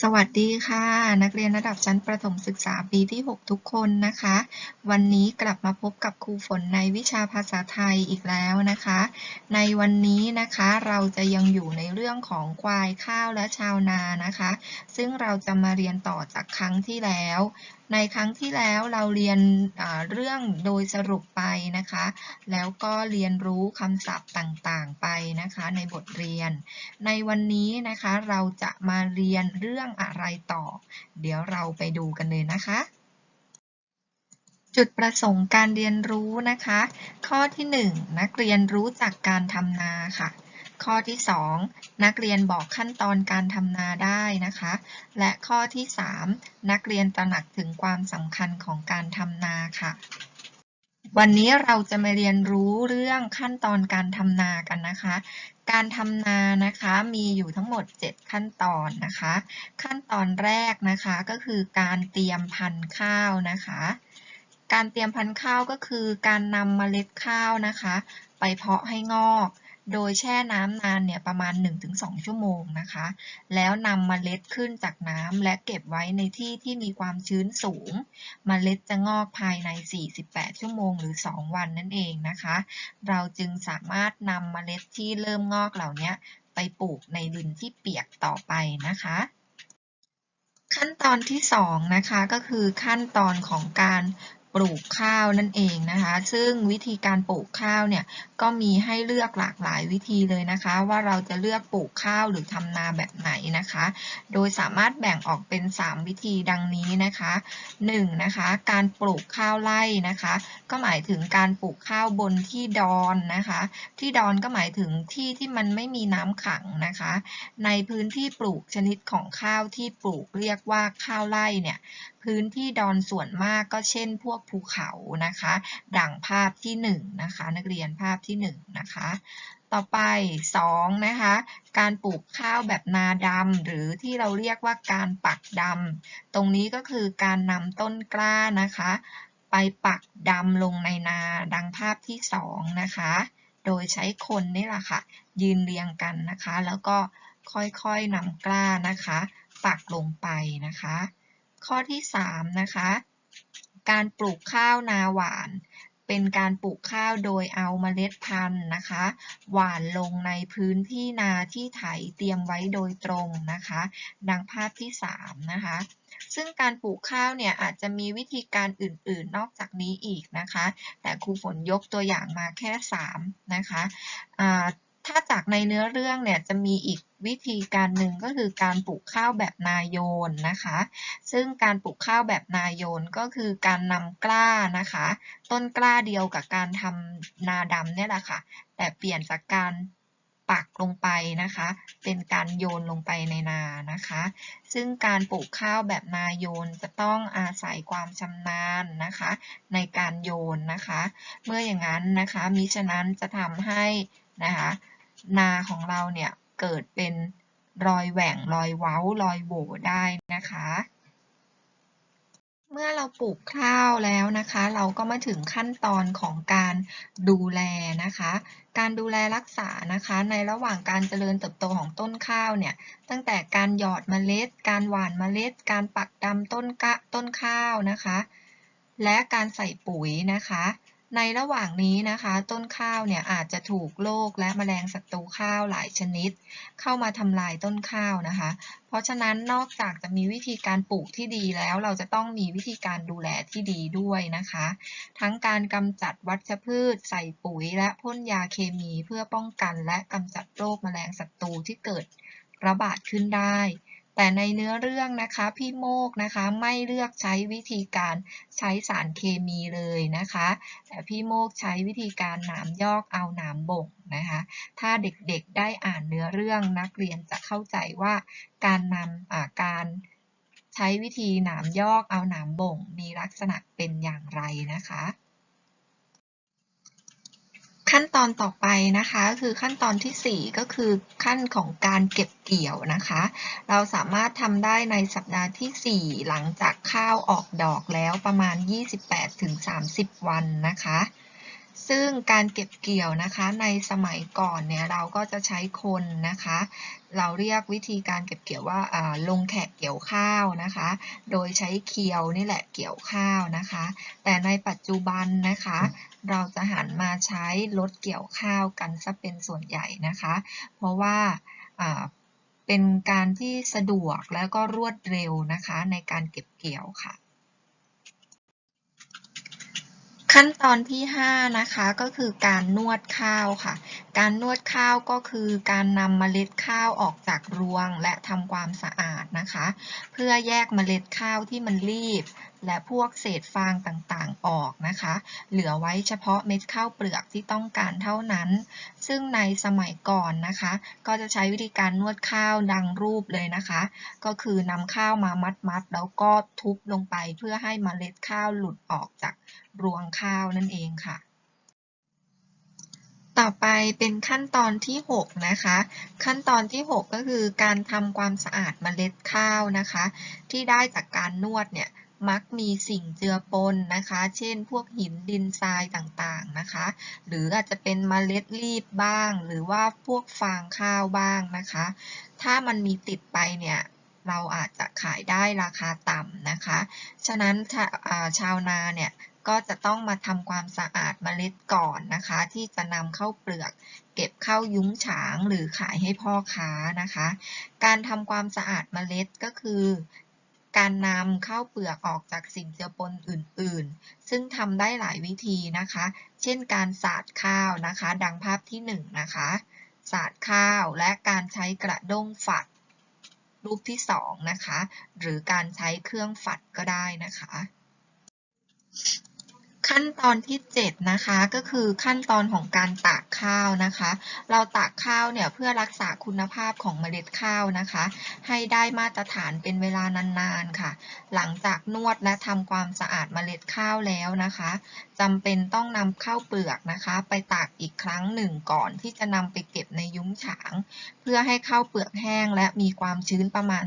สวัสดีค่ะ นักเรียนระดับชั้นประถมศึกษาปีที่ 6 ทุกคนนะคะ วันนี้กลับมาพบกับครูฝนในวิชาภาษาไทยอีกแล้วนะคะ ในวันนี้นะคะเราจะยังอยู่ในเรื่องของควายข้าวและชาวนานะคะ ซึ่งเราจะมาเรียนต่อจากครั้งที่แล้ว ในครั้งที่แล้วเราเรียนเรื่องโดยสรุปไปนะคะ แล้วก็เรียนรู้คำศัพท์ต่างๆไปนะคะ ในบทเรียน ในวันนี้นะคะเราจะมาเรียนเรื่องอะไรต่อ เดี๋ยวเราไปดูกันเลยนะคะ จุดประสงค์การเรียนรู้นะคะ ข้อที่ 1 นักเรียนรู้จักการทำนาค่ะ ข้อที่ 2 นักเรียนบอกขั้นตอนการทำนาได้นะคะ และข้อที่ 3 นักเรียนตระหนักถึงความสำคัญของการทำนาค่ะ วันนี้เราจะมาเรียนรู้เรื่องขั้นตอนการทำนากันนะคะ การทำนานะคะมีอยู่ทั้งหมด 7 ขั้นตอนนะคะ ขั้นตอนแรกนะคะก็คือการเตรียมพันธุ์ข้าวนะคะ การเตรียมพันธุ์ข้าวก็คือการนำเมล็ดข้าวนะคะ ไปเพาะให้งอก โดยแช่น้ำนานเนี่ยประมาณ 1-2 ชั่วโมงนะคะ แล้วนำมเมล็ดขึ้นจากน้ำและเก็บไว้ในที่ที่มีความชื้นสูงเมล็ดจะงอกภายใน 48 ชั่วโมงหรือ 2 วันนั่นเองนะคะ เราจึงสามารถนำเมล็ดที่เริ่มงอกเหล่านี้ไปปลูกในดินที่เปียกต่อไปนะคะขั้นตอนที่สองนะคะก็คือขั้นตอนของการ ปลูกข้าวนั่นเองนะคะ ซึ่งวิธีการปลูกข้าวเนี่ยก็มีให้เลือกหลากหลายวิธีเลยนะคะ ว่าเราจะเลือกปลูกข้าวหรือทำนาแบบไหนนะคะ โดยสามารถแบ่งออกเป็น 3 วิธีดังนี้นะคะ 1. นะคะการปลูกข้าวไร่นะคะ ก็หมายถึงการปลูกข้าวบนที่ดอนนะคะ ที่ดอนก็หมายถึงที่ที่มันไม่มีน้ำขังนะคะ ในพื้นที่ปลูกชนิดของข้าวที่ปลูกเรียกว่าข้าวไร่เนี่ย พื้นที่ดอนส่วนมากก็เช่นพวกภูเขานะคะ ดังภาพที่1นะคะนักเรียนภาพที่1นะคะต่อไป2นะคะการปลูกข้าวแบบนาดำหรือที่เราเรียกว่าการปักดำตรงนี้ก็คือการนำต้นกล้านะคะ ไปปักดำลงในนาดังภาพที่2นะคะโดยใช้คนนี่แหละค่ะ ยืนเรียงกันนะคะ แล้วก็ค่อยๆนำกล้านะคะ ปักลงไปนะคะ ข้อที่3นะคะการปลูกข้าวนาหวาน เป็นการปลูกข้าวโดยเอาเมล็ดพันธุ์นะคะ หว่านลงในพื้นที่นาที่ไถเตรียมไว้โดยตรงนะคะ ดังภาพที่ 3 นะคะซึ่งการปลูกข้าวเนี่ยอาจจะมีวิธีการอื่นๆ นอกจากนี้อีกนะคะ แต่ครูฝนยกตัวอย่างมาแค่ 3 นะคะ ถ้าจากในเนื้อเรื่องเนี่ยจะมีอีกวิธีการหนึ่งก็คือการปลูกข้าวแบบนาโยนนะคะ ซึ่งการปลูกข้าวแบบนาโยนก็คือการนำกล้านะคะ ต้นกล้าเดียวกับการทำนาดำเนี่ยแหละค่ะ แต่เปลี่ยนจากการปักลงไปนะคะ เป็นการโยนลงไปในนานะคะ ซึ่งการปลูกข้าวแบบนาโยนจะต้องอาศัยความชำนาญนะคะ ในการโยนนะคะ เมื่ออย่างนั้นนะคะมิฉะนั้นจะทำให้นะคะ นาของเราเนี่ยเกิดเป็นรอยแหว่งรอยเว้ารอยโหว่ได้นะคะ เมื่อเราปลูกข้าวแล้วนะคะ เราก็มาถึงขั้นตอนของการดูแลนะคะ การดูแลรักษานะคะ ในระหว่างการเจริญเติบโตของต้นข้าวเนี่ย ตั้งแต่การหยอดเมล็ด การหว่านเมล็ด การปักดำต้นกะต้นข้าวนะคะ และการใส่ปุ๋ยนะคะ ในระหว่างนี้นะคะ ต้นข้าวเนี่ยอาจจะถูกโรคและแมลงศัตรูข้าวหลายชนิด เข้ามาทำลายต้นข้าวนะคะ เพราะฉะนั้นนอกจากจะมีวิธีการปลูกที่ดีแล้ว เราจะต้องมีวิธีการดูแลที่ดีด้วยนะคะ ทั้งการกำจัดวัชพืช ใส่ปุ๋ย และพ่นยาเคมีเพื่อป้องกัน และกำจัดโรคแมลงศัตรูที่เกิดระบาดขึ้นได้ แต่ในเนื้อเรื่องนะคะพี่โมกนะคะไม่เลือกใช้วิธีการใช้สารเคมีเลยนะคะ แต่พี่โมกใช้วิธีการหนามยอกเอาหนามบ่งนะคะ ถ้าเด็กๆได้อ่านเนื้อเรื่องนักเรียนจะเข้าใจว่าการนำการใช้วิธีหนามยอกเอาหนามบ่งมีลักษณะเป็นอย่างไรนะคะ ขั้นตอนต่อไปนะคะก็คือขั้นตอนที่ 4 ก็คือขั้นของการเก็บเกี่ยวนะคะ เราสามารถทำได้ในสัปดาห์ที่ 4 หลังจากข้าวออกดอกแล้วประมาณ 28-30 วันนะคะ ซึ่งการเก็บเกี่ยวนะคะในสมัยก่อนเนี่ยเราก็จะใช้คนนะคะ เราเรียกวิธีการเก็บเกี่ยวว่าลงแขกเกี่ยวข้าวนะคะ โดยใช้เคียวนี่แหละเกี่ยวข้าวนะคะ แต่ในปัจจุบันนะคะ เราจะหันมาใช้รถเกี่ยวข้าวกันซะเป็นส่วนใหญ่นะคะ เพราะว่าเป็นการที่สะดวกแล้วก็รวดเร็วนะคะในการเก็บเกี่ยวค่ะ ขั้นตอนที่ 5 นะคะก็คือการนวดข้าวค่ะ การนวดข้าวก็คือการนำเมล็ดข้าวออกจากรวงและทำความสะอาดนะคะ เพื่อแยกเมล็ดข้าวที่มันรีบ และพวกเศษฟางต่างๆ ออกนะคะ เหลือไว้เฉพาะเม็ดข้าวเปลือกที่ต้องการเท่านั้น ซึ่งในสมัยก่อนนะคะ ก็จะใช้วิธีการนวดข้าวดังรูปเลยนะคะ ก็คือนำข้าวมามัดๆ แล้วก็ทุบลงไปเพื่อให้เมล็ดข้าวหลุดออกจากรวงข้าวนั่นเองค่ะต่อไปเป็นขั้นตอนที่ 6 นะคะ ขั้นตอนที่ 6 ก็คือการทำความสะอาดเมล็ดข้าวนะคะ ที่ได้จากการนวดเนี่ย มักมีสิ่งเจือปนนะคะ เช่น พวกหินดินทรายต่างๆนะคะ หรืออาจจะเป็นเมล็ดรีบบ้าง หรือว่าพวกฟางข้าวบ้างนะคะ ถ้ามันมีติดไปเนี่ยเราอาจจะขายได้ราคาต่ำนะคะ ฉะนั้นาชาวนาเนี่ยก็จะต้องมาทำความสะอาดเมล็ดก่อนนะคะ ที่จะนำเข้าเปลือกเก็บเข้ายุ้งฉางหรือขายให้พ่อค้านะคะ การทำความสะอาดเมล็ดก็คือ การนำข้าวเปลือกออกจากสิ่งเจือปนอื่น ๆ ซึ่งทำได้หลายวิธีนะคะ เช่นการสาดข้าวนะคะ ดังภาพที่1นงนะคะสาดข้าวและการใช้กระด้งฝัดรูปที่2นะคะ หรือการใช้เครื่องฝัดก็ได้นะคะ ขั้นตอนที่ 7 นะคะ ก็คือขั้นตอนของการตากข้าวนะคะ เราตากข้าวเนี่ยเพื่อรักษาคุณภาพของเมล็ดข้าวนะคะ ให้ได้มาตรฐานเป็นเวลานานๆค่ะ หลังจากนวดและทำความสะอาดเมล็ดข้าวแล้วนะคะจำเป็นต้องนำข้าวเปลือกนะคะ ไปตากอีกครั้งหนึ่งก่อนที่จะนำไปเก็บในยุ้งฉาง เพื่อให้ข้าวเปลือกแห้งและมีความชื้นประมาณ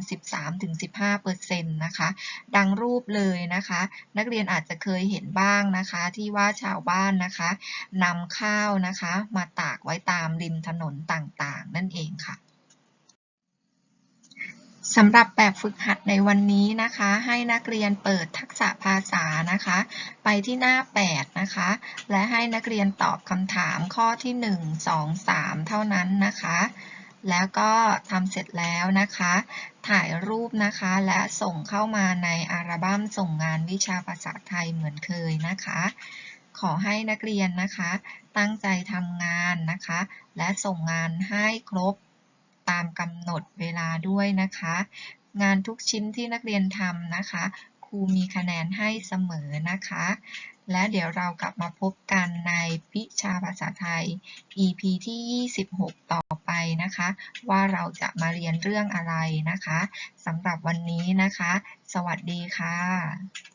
13-15%นะคะ ดังรูปเลยนะคะ นักเรียนอาจจะเคยเห็นบ้างนะคะที่ว่าชาวบ้านนะคะนำข้าวนะคะมาตากไว้ตามริมถนนต่างๆ นั่นเองค่ะสำหรับแบบฝึกหัดในวันนี้นะคะ ให้นักเรียนเปิดทักษะภาษานะคะ ไปที่หน้า 8 นะคะ และให้นักเรียนตอบคำถามข้อที่ 1 2 3 เท่านั้นนะคะ แล้วก็ทำเสร็จแล้วนะคะ ถ่ายรูปนะคะและส่งเข้ามาในอัลบั้มส่งงานวิชาภาษาไทยเหมือนเคยนะคะ ขอให้นักเรียนนะคะ ตั้งใจทำงานนะคะ และส่งงานให้ครบตามกำหนดเวลาด้วยนะคะ งานทุกชิ้นที่นักเรียนทำนะคะ รูมีคะแนนให้เสมอนะคะ และเดี๋ยวเรากลับมาพบกันในวิชาภาษาไทย EP ที่ 26 ต่อไปนะคะ ว่าเราจะมาเรียนเรื่องอะไรนะคะสำหรับวันนี้นะคะ สวัสดีค่ะ